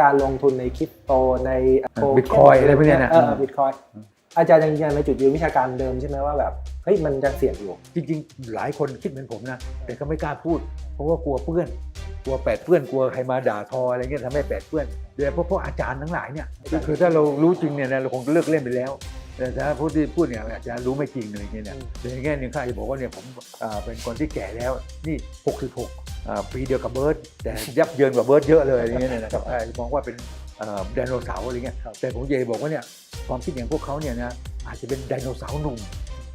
การลงทุนในคริปโตในบิตคอยอะไรพวกเนี้ยนะเออบิตคอยอาจารย์ยังยืนยันในจุดยืนวิชาการเดิมใช่ไหมว่าแบบเฮ้ยมันยังเสี่ยงอยู่ จริง ๆ หลายคนคิดเหมือนผมนะ แต่ก็ไม่กล้าพูด เพราะว่ากลัวเปื้อน กลัวแปดเปื้อนกลัวใครมาด่าทออะไรเงี้ยทำให้แปดเปื้อนโดยเฉพาะพวกอาจารย์ทั้งหลายเนี่ยคือคือถ้าเรารู้จริงเนี่ยนะเราคงเลิกเล่นไปแล้วแต่ถ้าผู้ที่พูดเนี่ยอาจจะรู้ไม่จริงอะไรเงี้ยเนี่ยอืมแต่ในแง่หนึ่งข้าจะบอกว่าเนี่ยผมอ่าเป็นคนที่แก่แล้วนี่ 66อ่า ปีเดียวกับเบิร์ตแต่ยับเยินกว่าเบิร์ตเยอะเลยอะไรเงี้ยเนี่ยนะครับอ่ามองว่าเป็นอ่าไดโนเสาร์อะไรเงี้ยครับแต่ผมเยบอกว่าเนี่ยความคิดอย่างพวกเขาเนี่ยนะอาจจะเป็นไดโนเสาร์หนุ่ม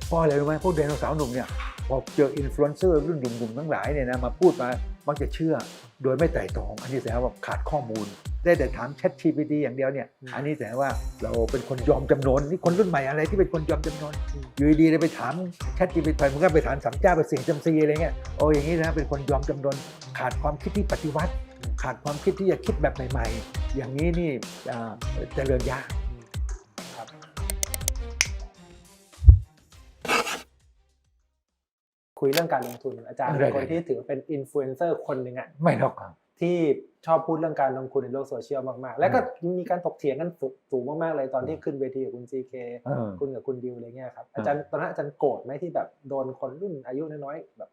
เพราะอะไรรู้ไหมพวกไดโนเสาร์หนุ่มเนี่ยพอเจออินฟลูเอนเซอร์รุ่นหนุ่มๆทั้งหลายเนี่ยนะมาพูดมา มักจะเชื่อโดยไม่ไตร่ตรอง อันนี้แสดงว่าขาดข้อมูล ได้แต่ถาม Chat GPT อย่างเดียวเนี่ยอืมอันนี้แสดงว่าเราเป็นคนยอมจำนนนี่คนรุ่นใหม่อะไรที่เป็นคนยอมจำนนอืมอยู่ดีๆเลยไปถาม Chat GPT มันก็ไปถามสามเจ้าไปเสียงจำซีอะไรเงี้ยโอ้อย่างนี้นะเป็นคนยอมจำนนขาดความคิดที่ปฏิวัติ ขาดความคิดที่จะคิดแบบใหม่ ๆ อย่างนี้นี่อ่าเจริญยาก คุยเรื่องการลงทุนอาจารย์ได้เป็นคนได้ที่ถือว่าเป็นอินฟลูเอนเซอร์คนหนึ่งอะไม่หรอกครับที่ชอบพูดเรื่องการลงทุนในโลกโซเชียลมากๆ แล้วก็มีการถกเถียงกันสูงมากๆเลยตอนที่ขึ้นเวทีกับคุณ CK เออคุณกับคุณดิวอะไรเงี้ยครับอาจารย์ตอนนั้นอาจารย์โกรธไหมที่แบบโดนคนรุ่นอายุน้อยๆแบบ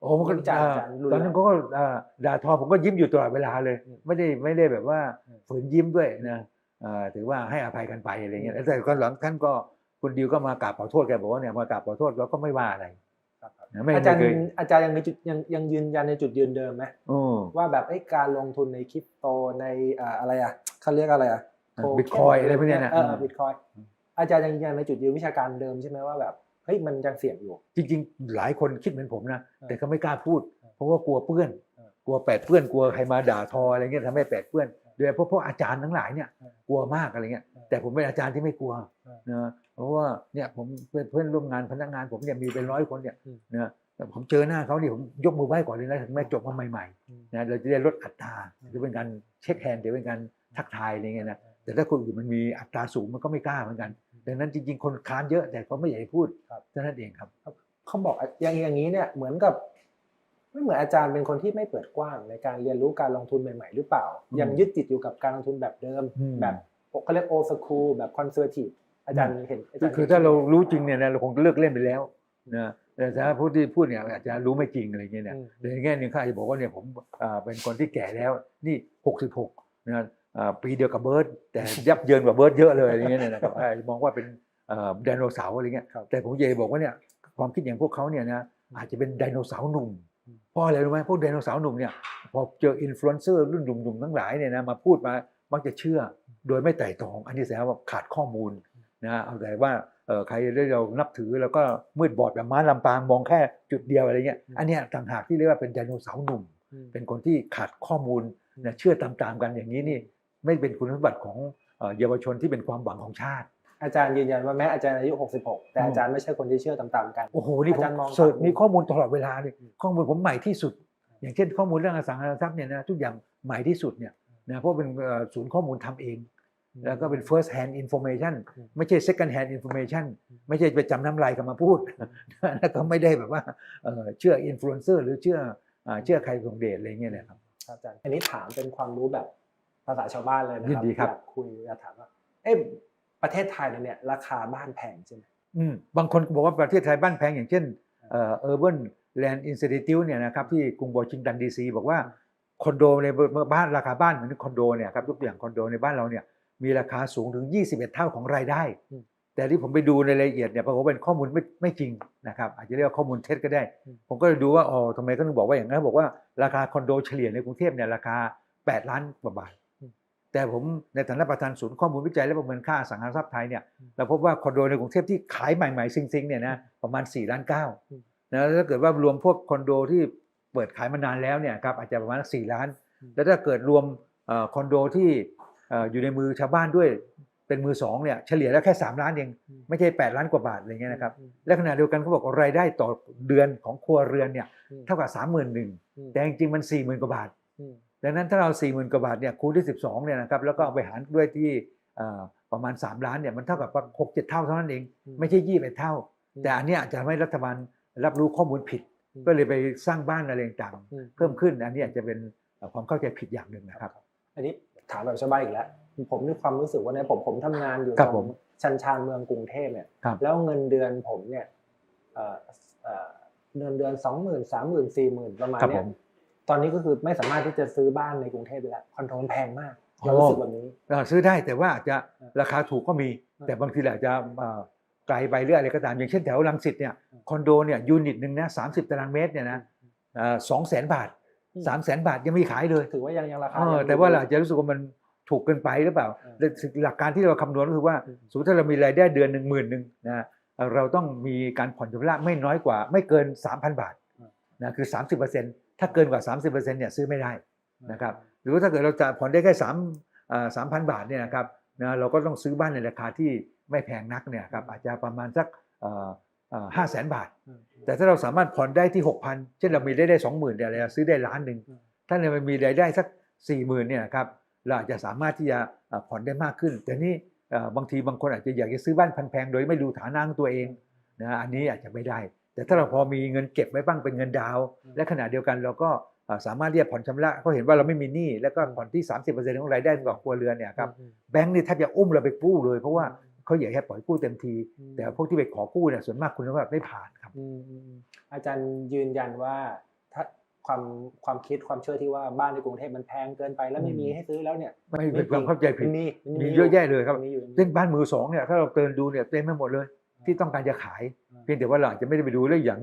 โอ้มันก็วิจารณ์อ่าอาจารย์รุนแรงตอนนั้นเขาก็อ่าด่าทอผมก็ยิ้มอยู่ตลอดเวลาเลยอืมไม่ได้ไม่ได้แบบว่าอืมฝืนยิ้มด้วยนะอ่าถือว่าให้อภัยกันไปอะไรเงี้ยแต่ก็หลังท่านก็คุณดิวก็มากราบขอโทษแกบอกว่าเนี่ยมากราบขอโทษแล้วก็ไม่ว่าอะไร อาจารย์ไม่เคยอาจารย์ยังมีจุดยังยังยืนยันในจุดยืนเดิมไหมอืมว่าแบบไอ้การลงทุนในคริปโตในอ่าอะไรอะเขาเรียกอะไรอะอ่า Bitcoin อะไรพวกเนี้ยนะเออบิตคอยอาจารย์ยังยืนยันในจุดยืนวิชาการเดิมใช่ไหมว่าแบบเฮ้ยมันยังเสี่ยงอยู่ จริง ๆ หลายคนคิดเหมือนผมนะเออแต่ก็ไม่กล้าพูดเออเพราะว่ากลัวเปื้อนเออกลัวแปดเปื้อนกลัวใครมาด่าทออะไรเงี้ยทำให้แปดเปื้อน โดยเฉพาะพวกอาจารย์ทั้งหลายเนี่ยเออกลัวมากอะไรเงี้ยเออแต่ผมเป็นอาจารย์ที่ไม่กลัวเออนะเพราะว่าเนี่ยผมเป็นเพื่อนร่วมงานพนักงาน ผมเนี่ยมีเป็นร้อยคนเนี่ยอืมนะแต่ผมเจอหน้าเขานี่ผมยกมือไหว้ก่อนเลยนะถึงแม้จบมาใหม่ๆนะเราจะได้ลดอัตราจะเป็นการเช็คแฮนด์จะเป็นการทักทายอะไรเงี้ยนะแต่ถ้าคนอื่นมันมีอัตราสูงมันก็ไม่กล้าเหมือนกันดังนั้นจริง ๆ คนค้านเยอะแต่เขาไม่อยากให้พูดครับเท่านั้นเองครับเขาบอกอย่างอย่างนี้เนี่ยเหมือนกับ ไม่เหมือนอาจารย์เป็นคนที่ไม่เปิดกว้างในการเรียนรู้การลงทุนใหม่ๆ หรือเปล่าอืมยังยึดติดอยู่กับการลงทุนแบบเดิมอืมแบบเขาเรียกโอสคูลแบบคอนเซอร์ทีฟอาจารย์เห็นอาจารย์คือถ้าเรารู้จริงเนี่ยนะเราคงเลิกเล่นไปแล้วนะแต่ถ้าผู้ที่พูดเนี่ยอาจจะรู้ไม่จริงอะไรเงี้ยเนี่ยอืมแต่ในแง่หนึ่งข้าจะบอกว่าเนี่ยผมอ่าเป็นคนที่แก่แล้วนี่66นะอ่าปีเดียวกับเบิร์ตแต่ยับเยินกว่าเบิร์ตเยอะเลยอะไรเงี้ยเนี่ยนะครับอ่ามองว่าเป็นอ่าไดโนเสาร์อะไรเงี้ยครับแต่ผมเยบอกว่าเนี่ยความคิดอย่างพวกเขาเนี่ยนะอาจจะเป็นไดโนเสาร์หนุ่มอืมเพราะอะไรรู้ไหมพวกไดโนเสาร์หนุ่มเนี่ยพอเจออินฟลูเอนเซอร์รุ่นหนุ่มๆทั้งหลายเนี่ยนะมาพูดมามักจะเชื่อโดยไม่ไตร่ตรองอันนี้แสดงว่าขาดข้อมูลนะเอาแต่ว่าเอ่อใครได้เรานับถือแล้วก็มืดบอดแบบม้าลำปางมองแค่จุดเดียวอะไรเงี้ยอืมอันเนี้ยต่างหากที่เรียกว่าเป็นไดโนเสาร์หนุ่มอืมเป็นคนที่ขาดข้อมูลนะเชื่อตามๆกันอย่างนี้นี่ไม่เป็นคุณสมบัติของเอ่อเยาวชนที่เป็นความหวังของชาติ อาจารย์ยืนยันว่าแม้อาจารย์อายุ 66 แต่อืมอาจารย์ไม่ใช่คนที่เชื่อตามๆกัน โอ้โหนี่ผมอาจารย์มองเสิร์ชต่างมุมมีข้อมูลตลอดเวลาเลยอืมข้อมูลผมใหม่ที่สุด อย่างเช่นข้อมูลเรื่องอสังหาริมทรัพย์เนี่ยนะทุกอย่างใหม่ที่สุดเนี่ยนะเพราะเป็นเอ่อศูนย์ข้อมูลทำเอง แล้วก็เป็น first hand information อืมไม่ใช่ second hand information อืมไม่ใช่ไปจำน้ำลายกันมาพูดแล้วก็ไม่ได้แบบว่าเอ่อเชื่ออินฟลูเอนเซอร์หรือเชื่ออ่าเชื่อใครของเดชอะไรเงี้ยนะครับครับอาจารย์อันนี้ถามเป็นความรู้แบบภาษาชาวบ้านเลยนะคยิรับนดีครับอยากคุยอยากถามว่าเอ๊ะ ประเทศไทยเราเนี่ยราคาบ้านแพงใช่ไหมอืมบางคนบอกว่าประเทศไทยบ้านแพงอย่างเช่นเอ่อ Urban Land Institute เนี่ยนะครับที่กรุงวอชิงตันดีซีบอกว่าคอนโดในบ้านราคาบ้านเหมือนคอนโดเนี่ยครับยกตัวอย่างคอนโดในบ้านเราเนี่ยมีราคาสูงถึง 21 เท่าของรายได้อืมแต่ที่ผมไปดูในรายละเอียดเนี่ยปรากฏว่าเป็นข้อมูลไม่ไม่จริงนะครับอาจจะเรียกว่าข้อมูลเท็จก็ได้อืมผมก็เลยดูว่าอ๋อทำไมก็ถึงบอกว่าอย่างนั้นบอกว่าราคาคอนโดเฉลี่ยในกรุงเทพเนี่ยราคา 8 ล้านกว่าบาท แต่ผมในฐานะประธานศูนย์ข้อมูลวิจัยและประเมินค่าอสังหาริมทรัพย์ไทยเนี่ยอืมเราพบว่าคอนโดในกรุงเทพที่ขายใหม่ๆซิงๆเนี่ยนะประมาณ4ล้านเก้าอืมนะแล้วถ้าเกิดว่ารวมพวกคอนโดที่เปิดขายมานานแล้วเนี่ยครับอาจจะประมาณ4ล้านอืมแล้วถ้าเกิดรวมเอ่อคอนโดที่เอ่ออยู่ในมือชาวบ้านด้วยเป็นมือสองเนี่ยเฉลี่ยแล้วแค่ 3 ล้านเองอืมไม่ใช่ 8 ล้านกว่าบาทอะไรเงี้ยนะครับอืมและขณะเดียวกันเขาบอกว่ารายได้ต่อเดือนของครัวเรือนเนี่ยอืมเท่ากับ 3 1 0 0 0อืมแต่จริงๆมัน 4 0,000กว่าบาทอืม ดังนั้นถ้าเรา 4 0,000 กว่าบาทเนี่ยคูณด้วย12เนี่ยนะครับแล้วก็เอาไปหารด้วยที่เอ่อประมาณ 3 ล้านเนี่ยมันเท่ากับหกเจ็ดเท่าเท่านั้นเองอืมไม่ใช่ยี่สิบเอ็ดเท่าอืมแต่อันเนี้ยอาจจะทำให้รัฐบาลรับรู้ข้อมูลผิดอืมก็เลยไปสร้างบ้านอะไรต่างอืมๆเพิ่มขึ้น อันนี้อาจจะเป็นเอ่อความเข้าใจผิดอย่างหนึ่งนะครับ อันนี้ถามแบบชาวบ้านอีกแล้วผมมีความรู้สึกว่าเนี่ยผมผมทำงานอยู่ครับตผรมงชันชานเมืองกรุงเทพเนี่ยครับแล้วเงินเดือนผมเนี่ยเอ่อเอ่อเงินเดือนสองหมื่นสามหมื่นสี่หมื่นประมาณครับเนี้ผยม ตอนนี้ก็คือไม่สามารถที่จะซื้อบ้านในกรุงเทพได้แล้วคอนโดมันแพงมากอ๋อเรารู้สึกแบบนี้เอ่อซื้อได้แต่ว่าอาจจะอ่าราคาถูกก็มีอ่าแต่บางทีอาจจะเอ่อไกลไปหรืออะไรก็ตาม อย่างเช่นแถวรังสิตเนี่ยอ่าคอนโดเนี่ยยูนิตหนึ่งนะสามสิบตารางเมตรเนี่ยนะสองแสนบาทอืมสามแสนบาทยังไม่ขายเลยถือว่ายังยังราคาเออยังแต่ว่าดีเราอาจจะรู้สึกว่ามันถูกเกินไปหรือเปล่าอ่าแต่หลักการที่เราคำนวณก็คือว่าอืมสมมติถ้าเรามีรายได้เดือนหนึ่งหมื่นหนึ่งนะเอ่อเราต้องมีการผ่อนชำระไม่น้อยกว่า ไม่เกิน 3,000 บาทนะคือ 30% ถ้าเกินกว่า 30%เนี่ยซื้อไม่ได้นะครับหรือว่าถ้าเกิดเราจะผ่อนได้แค่สามสามพันบาทเนี่ยนะครับนะเราก็ต้องซื้อบ้านในราคาที่ไม่แพงนักเนี่ยครับอาจจะประมาณสักห้าแสนบาทอืมแต่ถ้าเราสามารถผ่อนได้ที่ 6,000 เช่นเรามีรายได้สองหมื่นเนี่ยเราซื้อได้ล้านหนึ่งอืมถ้าเรามีรายได้สักสี่หมื่นเนี่ยนะครับเราอาจจะสามารถที่จะเอ่อผ่อนได้มากขึ้น แต่นี่เอ่อบางทีบางคนอาจจะอยากจะซื้อบ้านแพงๆโดยไม่ดูฐานะของตัวเองนะอันนี้อาจจะไม่ได้ แต่ถ้าเราพอมีเงินเก็บไว้บ้างเป็นเงินดาวน์อืมและขณะเดียวกันเราก็เอ่อสามารถที่จะผ่อนชำระเขาเห็นว่าเราไม่มีหนี้แล้วก็ผ่อนที่ 30%ของรายได้ของครัวเรือนเนี่ยครับอืมแบงก์นี่แทบจะอุ้มเราไปกู้เลย เพราะว่าเขาอยากให้ปล่อยกู้เต็มทีอืมแต่พวกที่ไปขอกู้เนี่ยส่วนมากคุณภาพไม่ผ่านครับอืมอืมอืมอาจารย์ยืนยันว่าถ้าความความคิดความเชื่อที่ว่าบ้านในกรุงเทพมันแพงเกินไปแล้วไม่อืมมีให้ซื้อแล้วเนี่ยไม่เป็นความเข้าใจผิดมันมีนมีเยอะแยะเลยครับมีอยู่เช่นบ้านมือสองเนี่ยถ้าเราเดินดูเนี่ยเต็มไปหมดเลย ที่ต้องการจะขาย เพียงแต่ว่าเราอาจจะไม่ได้ไปดูแล้วอย่าง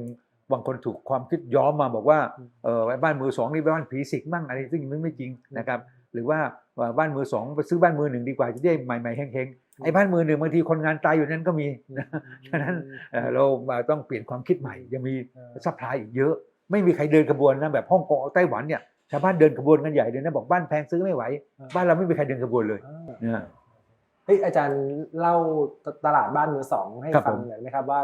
บางคนถูกความคิดย้อมมาบอกว่าอืมเออไอ้บ้านมือสองนี่บ้านผีสิงมั่งอะไรซึ่งมันไม่จริงนะครับ หรือว่าว่าบ้านมือสองไปซื้อบ้านมือหนึ่งดีกว่าจะได้ใหม่ๆแห้งๆไอ้บ้านมือหนึ่งบางทีคนงานตายอยู่นั้นก็มีนะฉะนั้นเอ่อเรามาต้องเปลี่ยนความคิดใหม่ยังมีเออซัพพลายอีกเยอะ ไม่มีใครเดินขบวนนะแบบฮ่องกงไต้หวันเนี่ยชาวบ้านเดินขบวนกันใหญ่เลยนะบอกบ้านแพงซื้อไม่ไหว บ้านเราไม่มีใครเดินขบวนเลยอ่าเนี่ย เฮ้ยอาจารย์เล่าตลาดบ้านมือสองให้ครับฟังผมหน่อยไหมครับว่า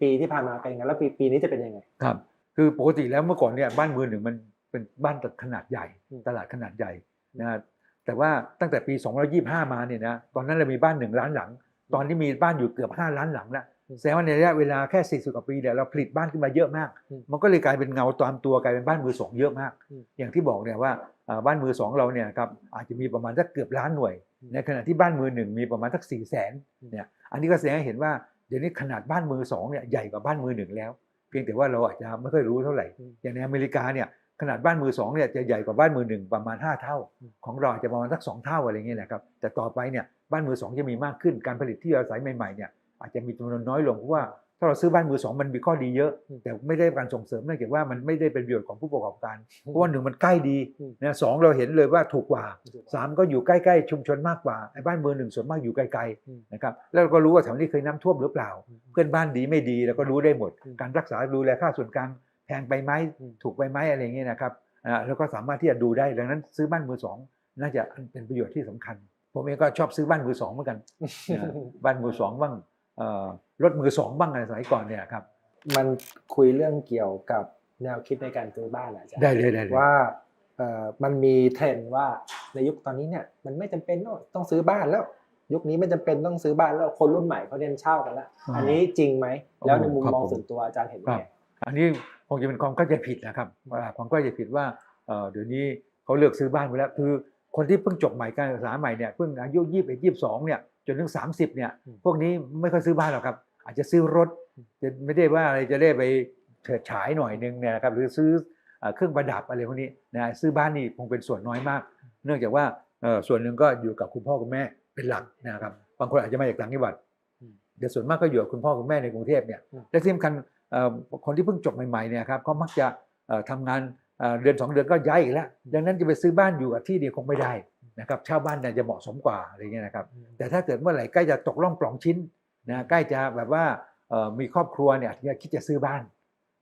ปีที่ผ่านมาเป็นยังไงแล้วปีปีนี้จะเป็นยังไงครับ คือปกติแล้วเมื่อก่อนเนี่ยบ้านมือหนึ่งมันเป็นบ้านขนาดใหญ่อืมตลาดขนาดใหญ่นะแต่ว่าตั้งแต่ปี225 มาเนี่ยนะตอนนั้นเรามีบ้านหนึ่งล้านหลัง ตอนนี้มีบ้านอยู่เกือบ 5 ล้านหลังแล้วอืมแสดงว่าในระยะเวลาแค่ 40 กว่าปีเนี่ยเราผลิตบ้านขึ้นมาเยอะมากอืมมันก็เลยกลายเป็นเงาตามตัวกลายเป็นบ้านมือสองเยอะมากอืมอย่างที่บอกเนี่ยว่าอ่าบ้านมือสองเราเนี่ยครับอาจจะมีประมาณสักเกือบล้านหน่วยอืม ในขณะที่บ้านมือหนึ่งมีประมาณสัก4 0 0แสนอืมเนี่ยอันนี้ก็แสดงให้เห็นว่าเดี๋ยวนี้ขนาดบ้านมือสองเนี่ยใหญ่กว่าบ้านมือหนึ่งแล้ว เพียงแต่ว่าเราอาจจะไม่ค่อยรู้เท่าไหร่อืมอย่างในอเมริกาเนี่ยขนาดบ้านมือสองเนี่ยจะใหญ่กว่าบ้านมือหนึ่งประมาณ 5 เท่าอืมของเราอาจจะประมาณสักสองเท่าอะไรเงี้ยนะครับแต่ต่อไปเนี่ยบ้านมือสองจะมีมากขึ้นการผลิตที่อยู่อาศัยใหม่ๆเนี่ยอาจจะมีจำนวนน้อยลงเพราะว่า ถ้าเราซื้อบ้านมือสองมันมีข้อดีเยอะอืมแต่ไม่ได้การส่งเสริมเนื่องจากว่ามันไม่ได้เป็นประโยชน์ของผู้ประกอบการ เพราะว่าหนึ่งมันใกล้ดีอืมนะสองเราเห็นเลยว่าถูกกว่าสามก็อยู่ใกล้ๆชุมชนมากกว่าไอ้บ้านมือหนึ่งส่วนมากอยู่ไกลอืมๆนะครับแล้วเราก็รู้ว่าแถวนี้เคยน้ำท่วมหรือเปล่าอืมเพื่อนบ้านดีไม่ดีเราก็รู้ได้หมดอืมการรักษาดูแลค่าส่วนกลางแพงไปไหมอืมถูกไปไหมอะไรอย่างเงี้ยนะครับอ่าแล้วก็สามารถที่จะดูได้ดังนั้นซื้อบ้านมือสองน่าจะเป็นประโยชน์ที่สำคัญ ผมเองก็ชอบซื้อบ้านมือสองเหมือนกันนะบ้านมือสองบ้างเอ่อ รถมือสองบ้างอะไรสมัยก่อนเนี่ยครับมันคุยเรื่องเกี่ยวกับแนวคิดในการซื้อบ้านอะอาจารย์ได้เลยได้เลยว่าเอ่อมันมีเทรนด์ว่าในยุคตอนนี้เนี่ยมันไม่จำเป็นต้องต้องซื้อบ้านแล้ว ยุคนี้ไม่จำเป็นต้องซื้อบ้านแล้วคนรุ่นใหม่เขาเน้นเช่ากันแล้วอ่าอันนี้จริงไหมแล้วในมุมครับมองผมส่วนตัวอาจารย์เห็นครัยังบไงอันนี้คงจะเป็นความเข้าใจผิดนะครับว่าความเข้าใจผิดว่าเอ่อเดี๋ยวนี้เขาเลือกซื้อบ้านไปแล้วคือคนที่เพิ่งจบใหม่การศึกษาใหม่เนี่ยเพิ่งอายุยี่สิบเอ็ดยี่สิบสองเนี่ย จนถึงสามสิบเนี่ยอืมพวกนี้ไม่ค่อยซื้อบ้านหรอกครับ อาจจะซื้อรถจะไม่ได้ว่าอะไรจะได้ไปเฉิดฉายหน่อยนึงเนี่ยนะครับหรือซื้อเอ่อเครื่องประดับอะไรพวกนี้นะซื้อบ้านนี่คงเป็นส่วนน้อยมาก เนื่องจากว่าเอ่อส่วนหนึ่งก็อยู่กับคุณพ่อคุณแม่เป็นหลักนะครับบางคนอาจจะมาจากต่างจังหวัดอืมเดี๋ยวส่วนมากก็อยู่กับคุณพ่อคุณแม่ในกรุงเทพเนี่ยอืมและที่สำคัญเอ่อคนที่เพิ่งจบใหม่ๆเนี่ยครับก็มักจะเอ่อทำงานเอ่อเดือนสองเดือนก็ย้ายอีกแล้วดังนั้นจะไปซื้อบ้านอยู่กับที่เดียวคงไม่ได้ นะครับเช่าบ้านเนี่ยจะเหมาะสมกว่าอะไรเงี้ยนะครับ แต่ถ้าเกิดเมื่อไหร่ใกล้จะตกล่องปล่องชิ้นนะใกล้จะแบบว่าเอ่อมีครอบครัวเนี่ยที่คิดจะซื้อบ้าน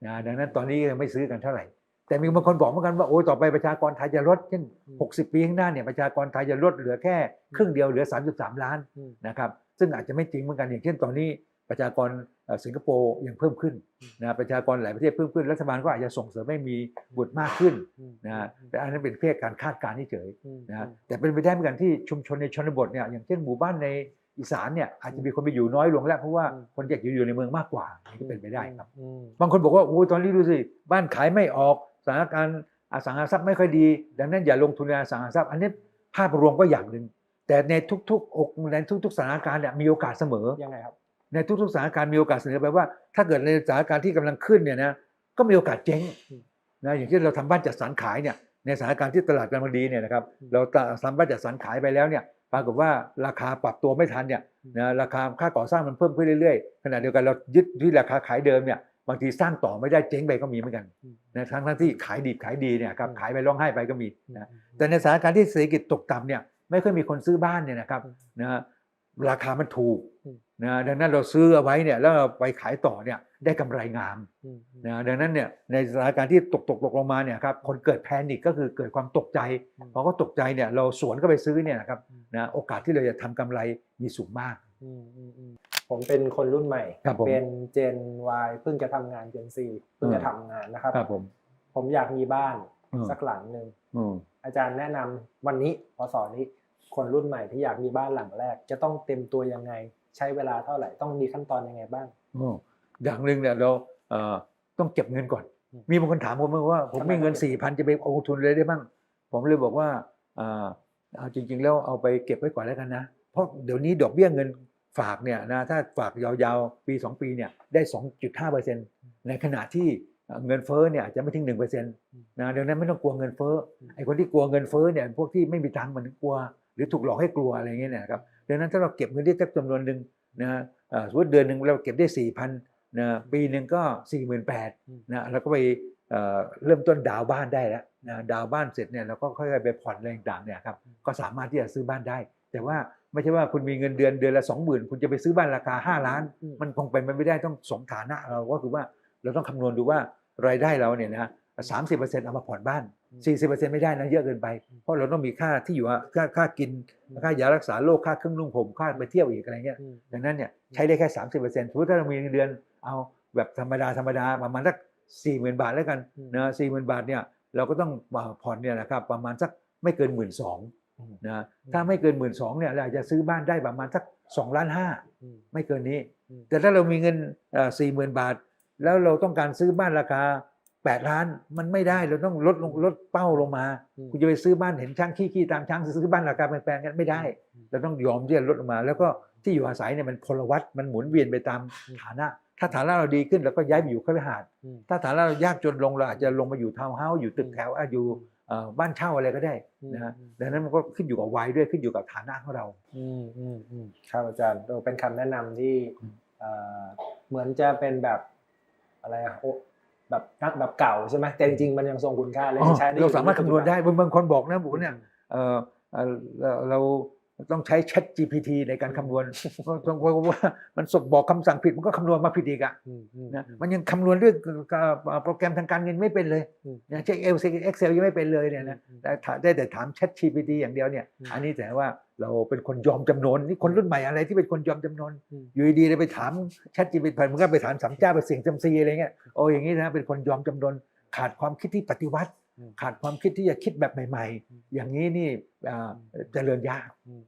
นะดังนั้นตอนนี้ยังไม่ซื้อกันเท่าไหร่ แต่มีบางคนบอกเหมือนกันว่าโอ้ยต่อไปประชากรไทยจะลดเช่นอืม60 ปีข้างหน้าเนี่ยประชากรไทยจะลดเหลือแค่ครึ่งเดียวเหลือ 33 ล้านอืมนะครับซึ่งอาจจะไม่จริงเหมือนกันอย่างเช่นตอนนี้ ประชากรเอ่อสิงคโปร์ยังเพิ่มขึ้นนะประชากรหลายประเทศเพิ่มขึ้นรัฐบาลก็อาจจะส่งเสริมให้มีบุตรมากขึ้นอืมนะแต่อันนั้นเป็นเพียงการคาดการณ์เฉยอืมๆนะแต่เป็นไปได้เหมือนกันที่ชุมชนในชนบทเนี่ยอย่างเช่นหมู่บ้านในอีสานเนี่ยอาจจะมีคนไปอยู่น้อยลงแล้วเพราะว่าคนอยากจะอยู่ในเมืองมากกว่าอันนี้ก็เป็นไปได้ครับอืมบางคนบอกว่าโอ้ยตอนนี้ดูสิบ้านขายไม่ออกสถานการณ์อสังหาริมทรัพย์ไม่ค่อยดี ดังนั้นอย่าลงทุนในอสังหาริมทรัพย์ อันนี้ภภาพรวมก็อย่างหนึ่งแต่ในทุกๆอกในทุก ๆสถานการณ์เนี่ยมีโอกาสเสมอยังไงครับ ในทุกๆสถานการณ์มีโอกาสเสนอไปว่า ถ้าเกิดในสถานการณ์ที่กำลังขึ้นเนี่ยนะก็มีโอกาสเจ๊งอืมนะอย่างที่เราทำบ้านจัดสรรขายเนี่ยในสถานการณ์ที่ตลาดกำลังดีเนี่ยนะครับอืมเราทำบ้านจัดสรรขายไปแล้วเนี่ยปรากฏว่าราคาปรับตัวไม่ทันเนี่ยอืมนะราคาค่าก่อสร้างมันเพิ่มขึ้นเรื่อยๆขณะเดียวกันเรายึดที่ราคาขายเดิมเนี่ยบางทีสร้างต่อไม่ได้เจ๊งไปก็มีเหมือนกันอืมนะทั้งทั้งที่ขายดีขายดีเนี่ยครับอืมขายไปร้องไห้ไปก็มีอืมนะแต่ในสถานการณ์ที่เศรษฐกิจตกต่ำเนี่ยไม่ค่อยมีคนซื้อบ้านเนี่ยนะครับอืมนะราคามันถูกอืม นะดังนั้นเราซื้อเอาไว้เนี่ยแล้วเราไปขายต่อเนี่ยได้กำไรงามอืมอืมนะดังนั้นเนี่ยในสถานการณ์ที่ตกตกตกลงมาเนี่ยครับคนเกิดแพนิคก็คือเกิดความตกใจอืมพอเขาตกใจเนี่ยเราสวนก็ไปซื้อเนี่ยนะครับอืมนะโอกาสที่เราจะทำกำไรมีสูงมากอืมอืมอืมผมเป็นคนรุ่นใหม่ครับผมเป็นเจน Y เพิ่งจะทำงานเจน C เพิ่งจะอืมทำงานนะครับครับผมผมอยากมีบ้านอืมสักหลังหนึ่งอืมอาจารย์แนะนำวันนี้พศนี้คนรุ่นใหม่ที่อยากมีบ้านหลังแรก จะต้องเต็มตัวยังไง ใช้เวลาเท่าไหร่ต้องมีขั้นตอนยังไงบ้างโอ้อย่างหนึ่งเนี่ยเราเอ่อต้องเก็บเงินก่อนอืมมีบางคนถามผมว่า ผมทำไมมีเงินต้องเก็บสี่พันจะไปลงทุนเลยได้บ้าง ผมเลยบอกว่าอ่าเอาจริง ๆ แล้วเอาไปเก็บไว้ก่อนแล้วกันนะ เพราะเดี๋ยวนี้ดอกเบี้ยเงินฝากเนี่ยนะถ้าฝากยาวๆ ปี 2 ปีเนี่ยได้ 2.5%ในขณะที่เอ่อเงินเฟ้อเนี่ยอาจจะไม่ถึง1%นะดังนั้นไม่ต้องกลัวเงินเฟ้อไอ้คนที่กลัวเงินเฟ้อเนี่ยพวกที่ไม่มีตังค์มันถึงกลัว หรือถูกหลอกให้กลัวอะไรอย่างเงี้ยนะครับ ดังนั้นถ้าเราเก็บเงินได้สักจำนวนหนึ่งนะเอ่อสมมติเดือนหนึ่งเราเก็บได้4,000นะปีหนึ่งก็48,000นะเราก็ไปเอ่อเริ่มต้นดาวน์บ้านได้แล้วนะดาวน์บ้านเสร็จเนี่ยเราก็ค่อยๆไปผ่อนอะไรต่างๆเนี่ยครับก็สามารถที่จะซื้อบ้านได้ แต่ว่าไม่ใช่ว่าคุณมีเงินเดือนเดือนละ20,000คุณจะไปซื้อบ้านราคา5ล้านอืมมันคงเป็นไปไม่ได้ต้องสมฐานะเราก็คือว่าเราต้องคำนวณดูว่ารายได้เราเนี่ยนะสามสิบเปอร์เซ็นต์เอามาผ่อนบ้าน สี่สิบเปอร์เซ็นต์ไม่ได้นะเยอะเกินไป เพราะเราต้องมีค่าที่อยู่อะค่าค่ากินค่ายารักษาโรคค่าเครื่องนุ่งห่มค่าไปเที่ยวอีกอะไรเงี้ยอืมดังนั้นเนี่ยใช้ได้แค่สามสิบเปอร์เซ็นต์สมมติถ้าเรามีเงินเดือนเอาแบบธรรมดาธรรมดาประมาณสักสี่หมื่นบาทแล้วกันอืมนะสี่หมื่นบาทเนี่ยเราก็ต้องผ่อนเนี่ยนะครับประมาณสักไม่เกินหมื่นสองอืมนะถ้าไม่เกินหมื่นสองเนี่ยเราอาจจะซื้อบ้านได้ประมาณสักสองล้านห้าอืมไม่เกินนี้อืมแต่ถ้าเรามีเงินสี่หมื่นบาท แล้วเราต้องการซื้อบ้านราคา 8ล้านมันไม่ได้เราต้องลดลงลดเป้าลงมาอืมคุณจะไปซื้อบ้านเห็นช้างขี้ขี้ตามช้างซื้อบ้านราคาแพงๆกันไม่ได้ เราต้องยอมที่จะลดลงมา แล้วก็ที่อยู่อาศัยเนี่ยมันพลวัตมันหมุนเวียนไปตามฐานะ ถ้าฐานะเราดีขึ้นเราก็ย้ายไปอยู่คฤหาสน์อืมถ้าฐานะเรายากจนลงเราอาจจะลงมาอยู่ทาวน์เฮาส์อยู่ตึกแถวอะอยู่เอ่อบ้านเช่าอะไรก็ได้นะฮะดังนั้นมันก็ขึ้นอยู่กับวัยด้วยขึ้นอยู่กับฐานะของเรา อืมอืมอืมครับอาจารย์เออเป็นคำแนะนำที่อืมเอ่อเหมือนจะเป็นแบบอะไรอะโอ แบบนักแบบเก่าใช่ไหมแต่จริงๆมันยังทรงคุณค่าเลยอ๋อใช้ได้เราสามารถคำนวณได้ปัจจุบางคนบอกนะบอกบัว่าเนี่ยเอ่อเอ่อเราเรา ต้องใช้ Chat GPT ในการคำนวณเพราะเพราะว่ามันสกบอกคำสั่งผิดมันก็คำนวณมาผิดอีกอะอืมอืมนะอืมมันยังคำนวณเรื่องโปรแกรมทางการเงินไม่เป็นเลยอืมนะเช็คเอลเอ็กเซลยังไม่เป็นเลยเนี่ยนะอืมแต่ถามได้แต่ถาม Chat GPT อย่างเดียวเนี่ยอืมอันนี้แต่ว่าเราเป็นคนยอมจำนนนี่คนรุ่นใหม่อะไรที่เป็นคนยอมจำนนอืมอยู่ดีๆเลยไปถาม Chat GPT มันก็ไปถามสามเจ้าไปเสี่ยงจำซีอะไรเงี้ยโอ้อย่างนี้นะเป็นคนยอมจำนนขาดความคิดที่ปฏิวัติอืม ขาดความคิดที่จะคิดแบบใหม่ ๆ อย่างนี้นี่อ่าเจริญยากอืม